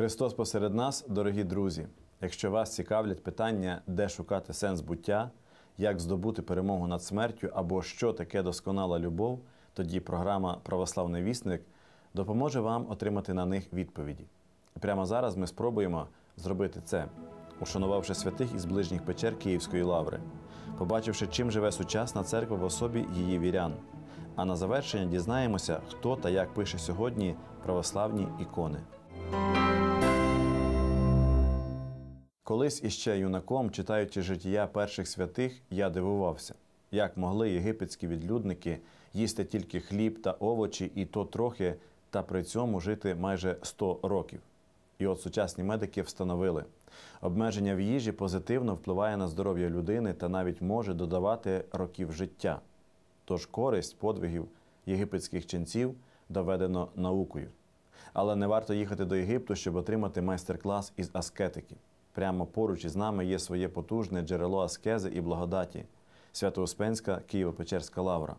Христос посеред нас, дорогі друзі. Якщо вас цікавлять питання, де шукати сенс буття, як здобути перемогу над смертю або що таке досконала любов, тоді програма Православний вісник допоможе вам отримати на них відповіді. І прямо зараз ми спробуємо зробити це, ушанувавши святих із ближніх печер Київської лаври, побачивши, чим живе сучасна церква в особі її вірян. А на завершення дізнаємося, хто та як пише сьогодні православні ікони. Колись іще юнаком, читаючи життя перших святих, я дивувався, як могли єгипетські відлюдники їсти тільки хліб та овочі, і то трохи, та при цьому жити майже 100 років. І от сучасні медики встановили, обмеження в їжі позитивно впливає на здоров'я людини та навіть може додавати років життя. Тож користь подвигів єгипетських ченців доведено наукою. Але не варто їхати до Єгипту, щоб отримати майстер-клас із аскетики. Прямо поруч із нами є своє потужне джерело аскези і благодаті Свято-Успенська Києво-Печерська лавра.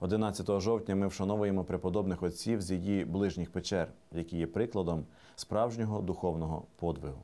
11 жовтня ми вшановуємо преподобних отців з її ближніх печер, які є прикладом справжнього духовного подвигу.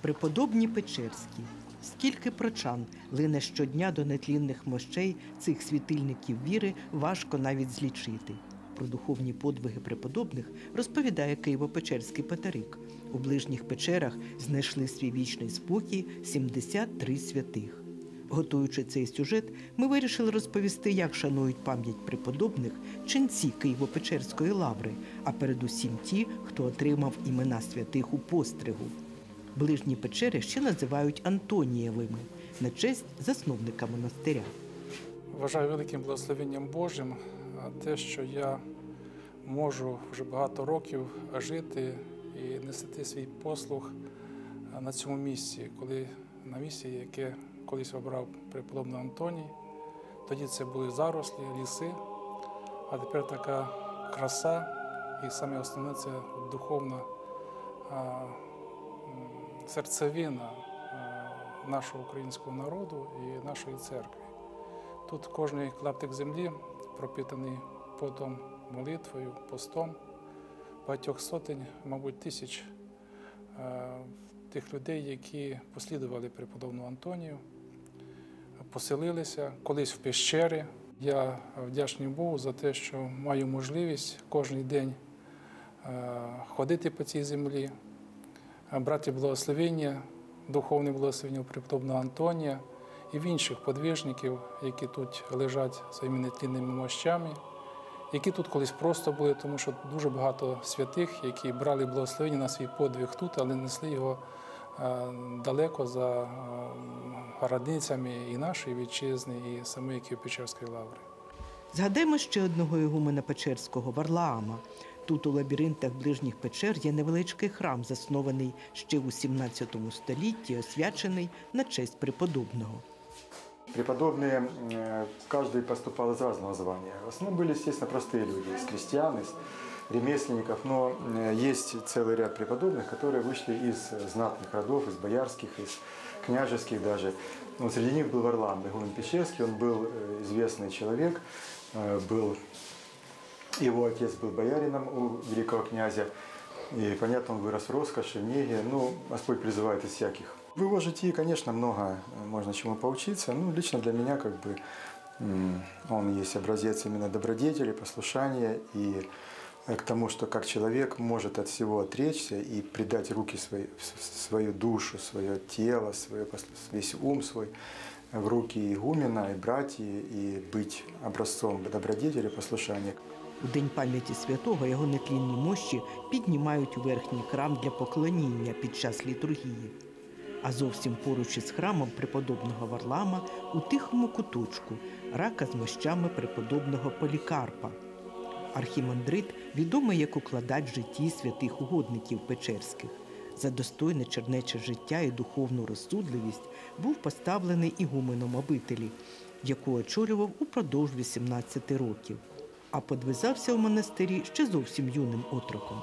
Преподобні Печерські, скільки прочан лине щодня до нетлінних мощей цих світильників віри важко навіть злічити. Про духовні подвиги преподобних розповідає Києво-Печерський патерик. У ближніх печерах знайшли свій вічний спокій 73 святих. Готуючи цей сюжет, ми вирішили розповісти, як шанують пам'ять преподобних ченці Києво-Печерської лаври, а передусім ті, хто отримав імена святих у постригу. Ближні печери ще називають Антонієвими на честь засновника монастиря. Вважаю великим благословенням Божим те, що я можу вже багато років жити і нести свій послуг на цьому місці, коли на місці, яке колись обрав преподобний Антоній. Тоді це були зарослі, ліси, а тепер така краса, і саме основне це духовна серцевина нашого українського народу і нашої церкви. Тут кожний клаптик землі пропитаний потом молитвою, постом, багатьох сотень, мабуть, тисяч е, тих людей, які послідували преподобному Антонію, поселилися колись в пещері. Я вдячний Богу за те, що маю можливість кожен день е, ходити по цій землі, брати благословення, духовне благословення у Антонія і в інших подвижників, які тут лежать своїми нетлінними мощами, які тут колись просто були, тому що дуже багато святих, які брали благословення на свій подвиг тут, але несли його е, далеко за е, і нашої вітчизни, і самої Києво-Печерської лаври. Згадаймо ще одного ігумена Печерського Варлаама. Тут у лабіринтах ближніх печер є невеличкий храм, заснований ще у 17 столітті, освячений на честь преподобного. Преподобные, э, каждый поступал из разного звания. В основном были, естественно, простые люди, из крестьян, из ремесленников, но э, есть целый ряд преподобных, которые вышли из знатных родов, из боярских, из княжеских даже. Ну, среди них был Варлам Игумен Пещерский, он был э, известный человек, был, его отец был боярином у великого князя, и, понятно, он вырос в роскоши, в неге, ну, Господь призывает из всяких. В его житии, конечно, много э, можно чему поучиться. Ну, лично для меня, как бы, м, он есть образец именно добродетели, послушания и э, к тому, что как человек может от всего отречься и предать руки свои, с- свою душу, свое тело, свое, пос- весь ум свой в руки игумена и братьев, и быть образцом добродетели, послушания. У день пам'яті святого його нетлінні мощі піднімають у верхній храм для поклоніння під час літургії. А зовсім поруч із храмом преподобного Варлама у тихому куточку рака з мощами преподобного Полікарпа. Архімандрит відомий як укладач житті святих угодників Печерських. За достойне чернече життя і духовну розсудливість був поставлений ігуменом обителі, яку очолював упродовж 18 років, а подвизався у монастирі ще зовсім юним отроком.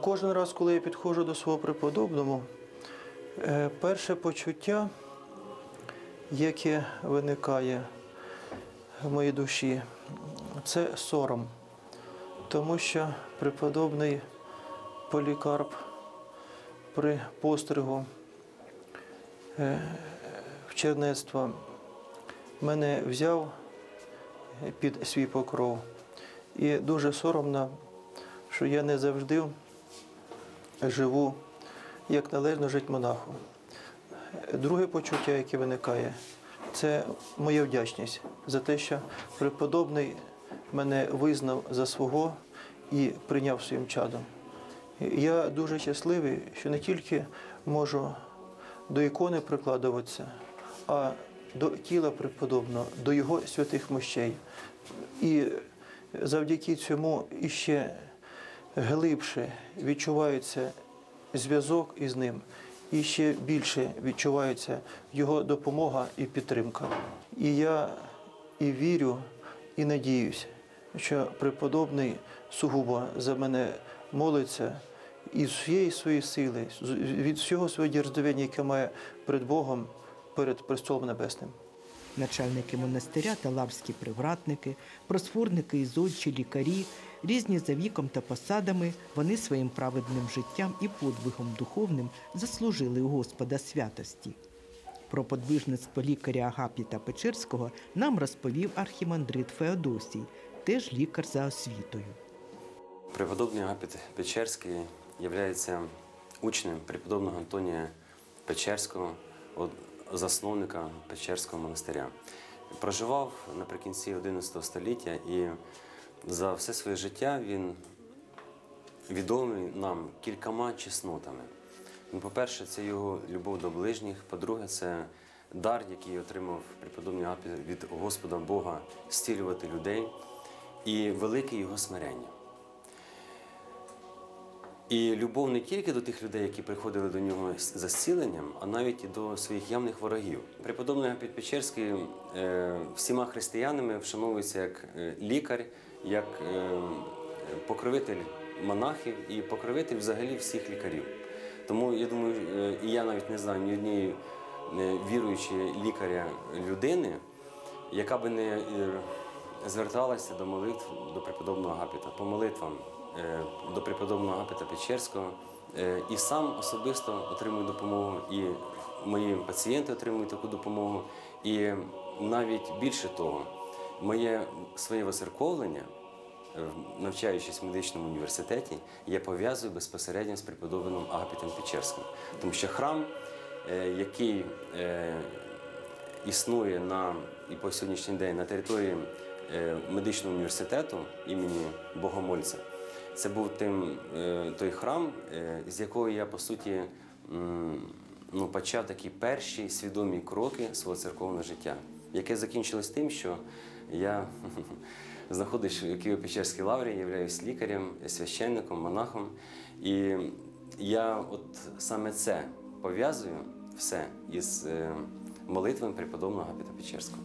Кожен раз, коли я підходжу до свого преподобного, перше почуття, яке виникає в моїй душі, це сором. Тому що преподобний Полікарп при постригу е, в чернецтво мене взяв під свій покров. І дуже соромно, що я не завжди живу, як належно жити монаху. Друге почуття, яке виникає, це моя вдячність за те, що преподобний мене визнав за свого і прийняв своїм чадом. Я дуже щасливий, що не тільки можу до ікони прикладуватися, а до тіла преподобного, до його святих мощей. І завдяки цьому іще глибше відчувається зв'язок із ним, і ще більше відчувається його допомога і підтримка. І я і вірю, і надіюсь, що преподобний сугубо за мене молиться із всієї своєї сили, від всього свого дірздовення, яке має перед Богом, перед престолом небесним. Начальники монастиря та лаврські привратники, просфурники і зодчі, лікарі, різні за віком та посадами, вони своїм праведним життям і подвигом духовним заслужили у Господа святості. Про подвижництво лікаря Агапіта Печерського нам розповів архімандрит Феодосій, теж лікар за освітою. Преподобний Агапіт Печерський є учнем преподобного Антонія Печерського, засновника Печерського монастиря. Проживав наприкінці XI століття і за все своє життя він відомий нам кількома чеснотами. Ну, По-перше, це його любов до ближніх. По-друге, це дар, який отримав преподобний Агапіт від Господа Бога зцілювати людей, і велике його смирення. І любов не тільки до тих людей, які приходили до нього за зціленням, а навіть і до своїх явних ворогів. Преподобний Печерський е, всіма християнами вшановується як е, лікар, як е, покровитель монахів і покровитель взагалі всіх лікарів. Тому я думаю, е, і я навіть не знаю ні однієї е, віруючої лікаря людини, яка би не е, зверталася до молитв до преподобного Агапіта, по молитвам до преподобного Агапіта Печерського. І сам особисто отримую допомогу, і мої пацієнти отримують таку допомогу. І навіть більше того, моє своє воцерковлення, е, навчаючись в медичному університеті, я пов'язую безпосередньо з преподобним Агапітом Печерським. Тому що храм, е, який е, існує на і по сьогоднішній день на території медичного університету імені Богомольця. Це був тим, той храм, з якого я по суті ну, почав такі перші свідомі кроки свого церковного життя, яке закінчилось тим, що я знаходжусь в Києво-Печерській лаврі, являюсь лікарем, священником, монахом. І я от саме це пов'язую все із е, молитвами преподобного Агапіта Печерського.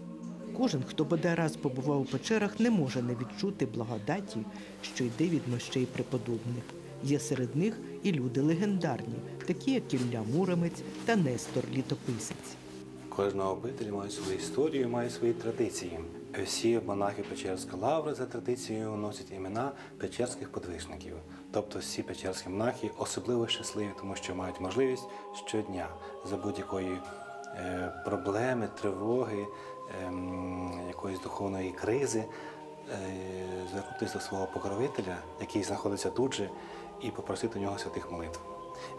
Кожен, хто бодай раз побував у печерах, не може не відчути благодаті, що йде від мощей преподобних. Є серед них і люди легендарні, такі як Ілля Муромець та Нестор Літописець. Кожна обитель має свою історію, має свої традиції. Всі монахи Печерської лаври за традицією носять імена печерських подвижників. Тобто всі печерські монахи особливо щасливі, тому що мають можливість щодня за будь-якої е, проблеми, тривоги, ем, якоїсь духовної кризи е, звернутися до свого покровителя, який знаходиться тут же, і попросити у нього святих молитв.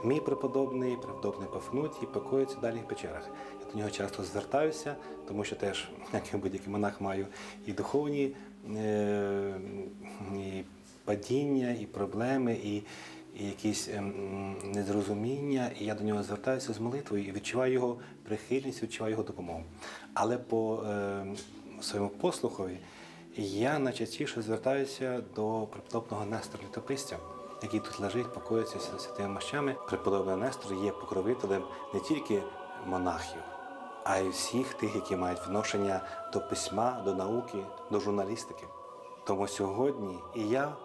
Мій преподобний, преподобний Пафнутій покоїться в печерах. До нього часто звертаюся, тому що теж, як і будь-який монах, маю і духовні е, і падіння, і проблеми, і, і якісь ем, незрозуміння. І я до нього звертаюся з молитвою і відчуваю його прихильність, відчуваю його допомогу. Але по е, своєму послухові я найчастіше звертаюся до преподобного Нестора Літописця, який тут лежить, покоїться святими мощами. Преподобний Нестор є покровителем не тільки монахів, а й всіх тих, які мають відношення до письма, до науки, до журналістики. Тому сьогодні і я,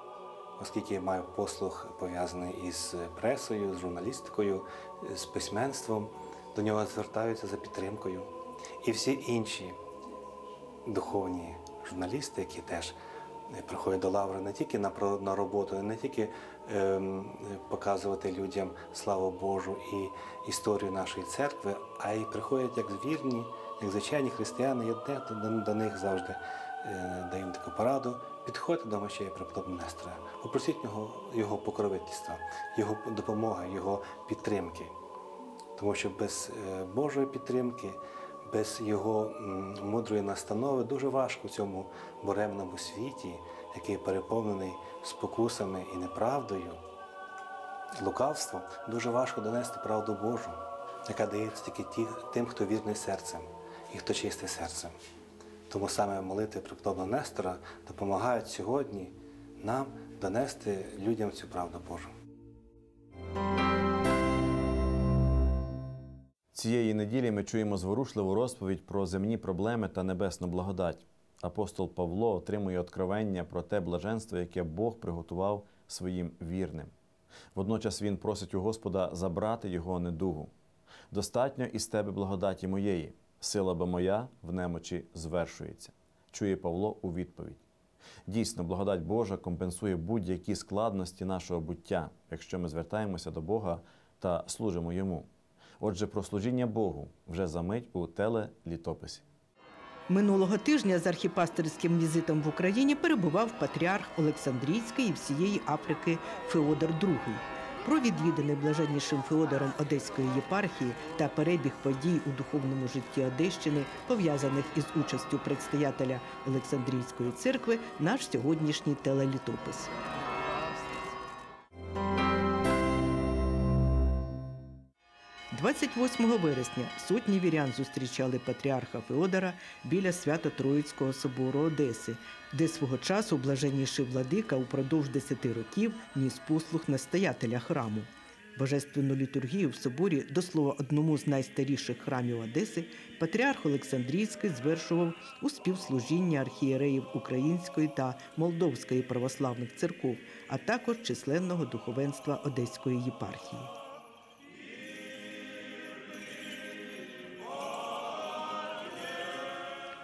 оскільки маю послуг пов'язаний із пресою, з журналістикою, з письменством, до нього звертаються за підтримкою. І всі інші духовні журналісти, які теж приходять до лаври не тільки на, роботу, не тільки показувати людям славу Божу і історію нашої церкви, а й приходять як вірні, як звичайні християни. Я до, них завжди е, даю таку пораду. Підходьте до мощей преподобного Нестора, попросіть його, його покровительства, його допомоги, його підтримки. Тому що без е, Божої підтримки, без його мудрої настанови дуже важко в цьому буремному світі, який переповнений спокусами і неправдою, лукавством, дуже важко донести правду Божу, яка дається тільки ті, тим, хто вірний серцем і хто чистий серцем. Тому саме молитви преподобного Нестора допомагають сьогодні нам донести людям цю правду Божу. Цієї неділі ми чуємо зворушливу розповідь про земні проблеми та небесну благодать. Апостол Павло отримує откровення про те блаженство, яке Бог приготував своїм вірним. Водночас він просить у Господа забрати його недугу. Достатньо із тебе благодаті моєї, сила бо моя в немочі звершується, чує Павло у відповідь. Дійсно, благодать Божа компенсує будь-які складності нашого буття, якщо ми звертаємося до Бога та служимо Йому. Отже, про служіння Богу вже за мить у телелітописі. Минулого тижня з архіпастерським візитом в Україні перебував патріарх Олександрійський і всієї Африки Феодор II. Про відвідини блаженнішим Феодором Одеської єпархії та перебіг подій у духовному житті Одещини, пов'язаних із участю предстоятеля Олександрійської церкви, наш сьогоднішній телелітопис. – 28 вересня сотні вірян зустрічали патріарха Феодора біля Свято-Троїцького собору Одеси, де свого часу блаженніший владика упродовж 10 років ніс послуг настоятеля храму. Божественну літургію в соборі, до слова, одному з найстаріших храмів Одеси, патріарх Олександрійський звершував у співслужінні архієреїв Української та Молдовської православних церков, а також численного духовенства Одеської єпархії.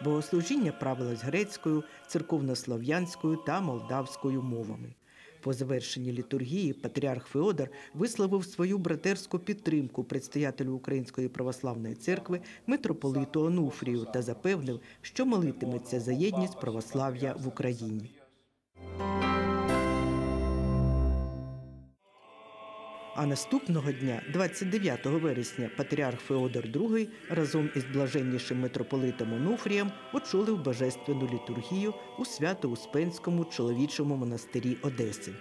Богослужіння правилось грецькою, церковнослов'янською та молдавською мовами. По завершенні літургії патріарх Феодор висловив свою братерську підтримку предстоятелю Української православної церкви митрополиту Онуфрію та запевнив, що молитиметься за єдність православ'я в Україні. А наступного дня, 29 вересня, патріарх Феодор II разом із блаженнішим митрополитом Онуфрієм очолив божественну літургію у Свято-Успенському чоловічому монастирі Одеси.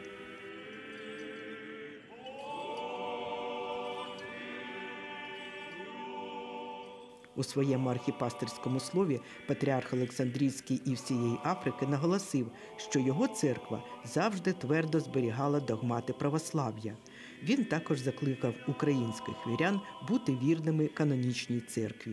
У своєму архіпастерському слові патріарх Олександрійський і всієї Африки наголосив, що його церква завжди твердо зберігала догмати православ'я. Він також закликав українських вірян бути вірними канонічній церкві.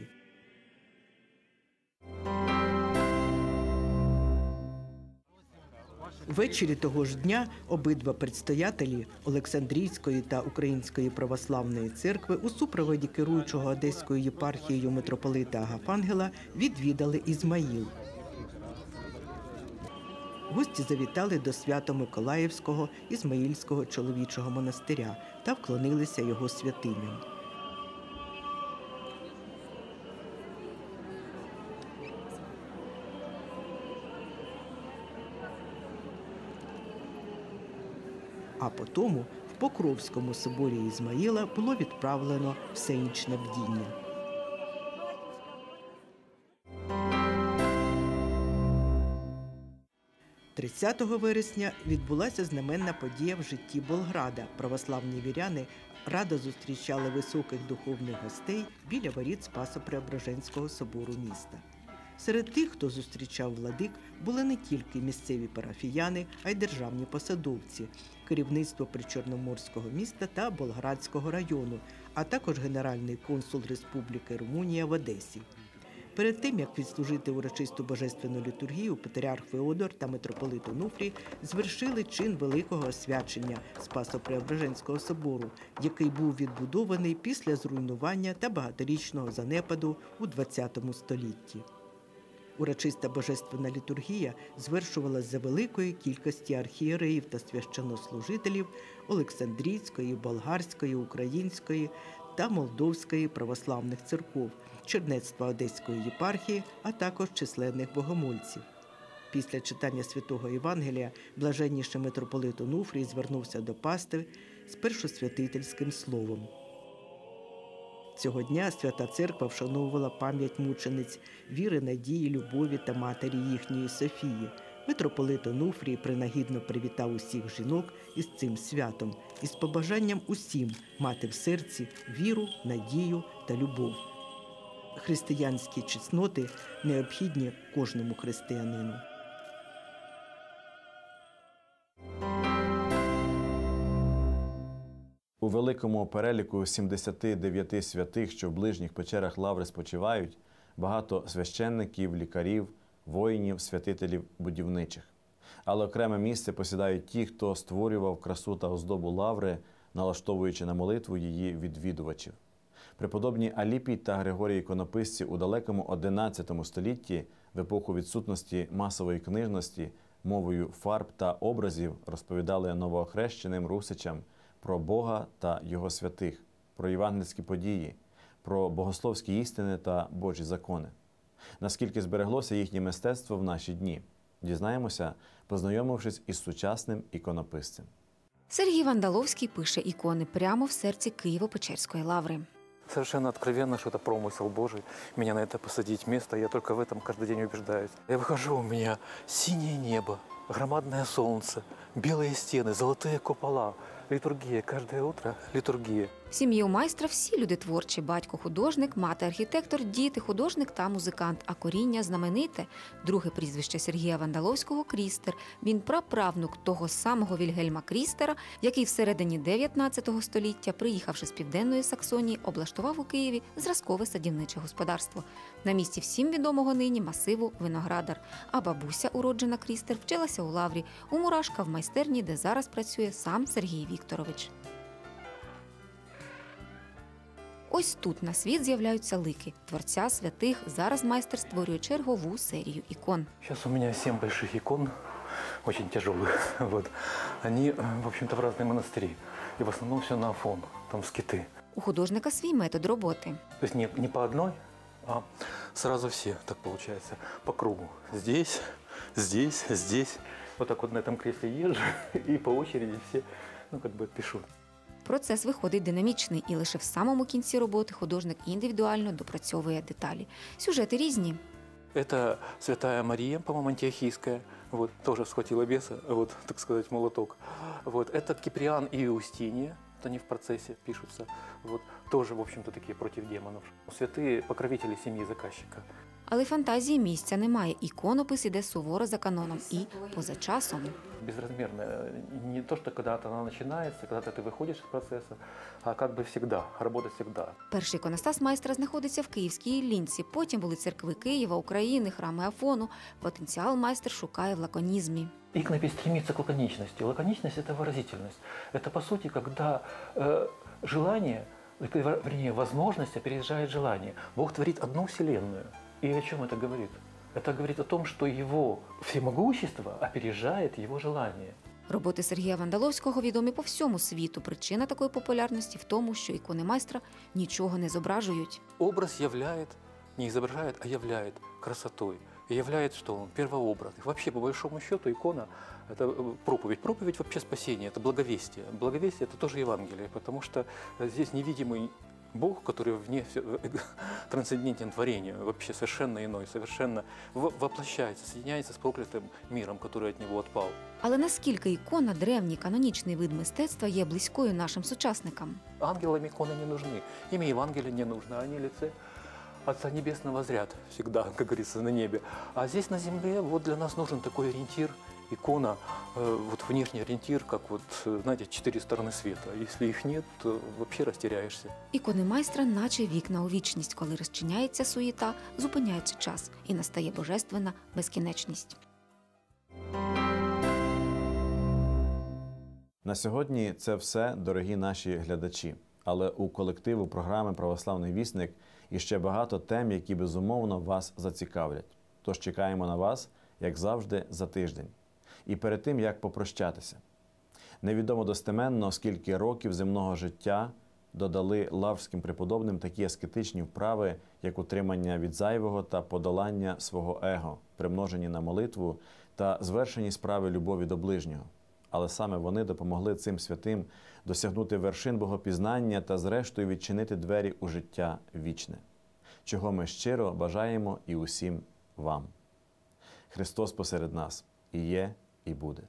Ввечері того ж дня обидва предстоятелі Олександрійської та Української православної церкви у супроводі керуючого Одеською єпархією митрополита Агафангела відвідали Ізмаїл. Гості завітали до Свято-Миколаївського Ізмаїльського чоловічого монастиря та вклонилися його святиням. А потому в Покровському соборі Ізмаїла було відправлено всенічне бдіння. – 30 вересня відбулася знаменна подія в житті Болграда. Православні віряни радо зустрічали високих духовних гостей біля воріт Спасо-Преображенського собору міста. Серед тих, хто зустрічав владик, були не тільки місцеві парафіяни, а й державні посадовці, керівництво причорноморського міста та Болградського району, а також генеральний консул Республіки Румунія в Одесі. Перед тим як відслужити урочисту божественну літургію, патріарх Феодор та митрополит Онуфрій звершили чин великого освячення Спасо-Преображенського собору, який був відбудований після зруйнування та багаторічного занепаду у ХХ столітті. Урочиста божественна літургія звершувалась за великої кількості архієреїв та священнослужителів Олександрійської, Болгарської, Української та Молдовської православних церков, чернецтва Одеської єпархії, а також численних богомольців. Після читання святого Євангелія блаженніший митрополит Онуфрій звернувся до пастив з першосвятительським словом. Цього дня свята церква вшановувала пам'ять мучениць віри, надії, любові та матері їхньої Софії. Митрополит Онуфрій принагідно привітав усіх жінок із цим святом і з побажанням усім мати в серці віру, надію та любов. Християнські чесноти необхідні кожному християнину. У великому переліку 79 святих, що в ближніх печерах лаври спочивають, багато священників, лікарів, воїнів, святителів будівничих. Але окреме місце посідають ті, хто створював красу та оздобу лаври, налаштовуючи на молитву її відвідувачів. Преподобні Аліпій та Григорій Іконописці у далекому XI столітті, в епоху відсутності масової книжності, мовою фарб та образів розповідали новоохрещеним русичам про Бога та Його святих, про євангельські події, про богословські істини та Божі закони. Наскільки збереглося їхнє мистецтво в наші дні, дізнаємося, познайомившись із сучасним іконописцем. Сергій Вандаловський пише ікони прямо в серці Києво-Печерської лаври. Совершенно откровенно, что это промысел Божий. Меня на это посадить место, я только в этом каждый день убеждаюсь. Я выхожу, у меня синее небо, громадное солнце, белые стены, золотые купола, литургия, каждое утро литургия. Сім'ї у майстра всі люди творчі: батько художник, мати архітектор, діти художник та музикант. А коріння знамените. Друге прізвище Сергія Вандаловського Крістер. Він праправнук того самого Вільгельма Крістера, який всередині 19 століття, приїхавши з південної Саксонії, облаштував у Києві зразкове садівниче господарство. На місці всім відомого нині масиву виноградар. А бабуся, уроджена Крістер, вчилася у лаврі у мурашка в майстерні, де зараз працює сам Сергій Вікторович. Ось тут на світ з'являються лики творця святих. Зараз майстер створює чергову серію ікон. Сейчас у меня семь больших икон, очень тяжелых. Вот. Они, э, в общем-то, в разные монастыри. И в основном все на Афон, там скиты. У художника свій метод роботи. То есть не, не по одной, а сразу все, так получается, по кругу. Здесь, здесь, здесь. Вот так вот на этом кресле езжу и по очереди все, ну, как бы пишу. Процес виходить динамічний, і лише в самому кінці роботи художник індивідуально допрацьовує деталі. Сюжети різні. Это Святая Мария, по-моему, Антиохийская, вот, тоже схватила беса, вот, так сказать, молоток. Вот, это Киприан и Иустиния, вот они в процессе пишутся, вот, тоже, в общем-то, такие против демонов. Святые покровители семьи заказчика. Але фантазії місця немає. Іконопис іде суворо за каноном і поза часом. Безразмерная. Не то, что когда-то она начинается, когда-то ты выходишь из процесса, а как бы всегда, работать всегда. Перший іконостас майстра знаходиться в Київській Іллінці. Потім були церкви Києва, України, храми Афону. Потенціал майстер шукає в лаконізмі. Икнопись стремится к лаконичности. Лаконичность – это выразительность. Это, по сути, когда э, желание, э, вернее, возможность опережает желание. Бог творит одну вселенную. И о чем это говорит? Это говорит о том, что его всемогущество опережает его желание. Роботи Сергія Вандаловського відомі по всьому світу. Причина такої популярності в тому, що ікони майстра нічого не зображують. Образ являет, не изображает, а являет красотой. И являет, что он первообраз. И вообще, по большому счету, икона – это э, проповедь. Проповедь вообще спасение, это благовестие. Благовестие – это тоже Евангелие, потому что э, здесь невидимый Бог, который вне всё- э, трансцендентен творению, вообще совершенно иной, совершенно во- воплощается, соединяется с проклятым миром, который от него отпал. Але наскільки ікона, древній канонічний вид мистецтва, є близькою нашим сучасникам? Ангелам иконы не нужны, им и Евангелие не нужно, они лице Отца Небесного зрят всегда, как говорится, на небе. А здесь на земле вот для нас нужен такой ориентир, икона, э, вот внешний ориентир, как вот, э, знаете, четыре стороны света. Если их нет, то вообще растеряешься. Ікони майстра, наче вікна у вічність, коли розчиняється суєта, зупиняється час і настає божественна безкінечність. На сьогодні це все, дорогі наші глядачі. Але у колективу програми Православний вісник іще багато тем, які безумовно вас зацікавлять. Тож чекаємо на вас, як завжди, за тиждень. І перед тим, як попрощатися. Невідомо достеменно, скільки років земного життя додали лаврським преподобним такі аскетичні вправи, як утримання від зайвого та подолання свого его, примножені на молитву та звершені справи любові до ближнього. Але саме вони допомогли цим святим досягнути вершин богопізнання та, зрештою, відчинити двері у життя вічне, чого ми щиро бажаємо і усім вам. Христос посеред нас і є, і буде.